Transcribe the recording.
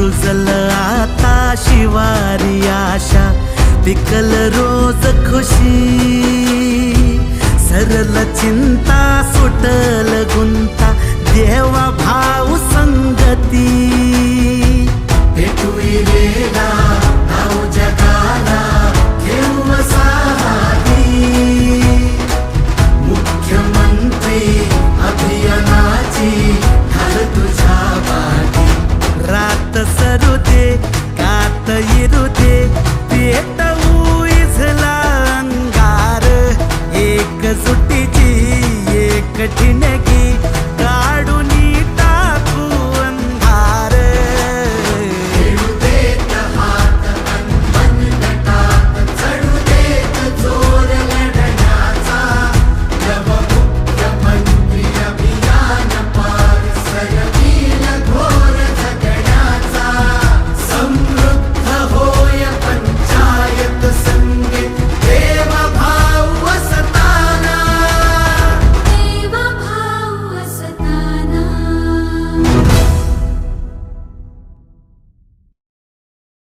रुजल आता शिवारी आशा पिकल रोज खुशी. सरल चिंता सुटल गुंता देवा भाऊ संगती. भेटू वेदा विरुते येरू दे उजला अंगार एक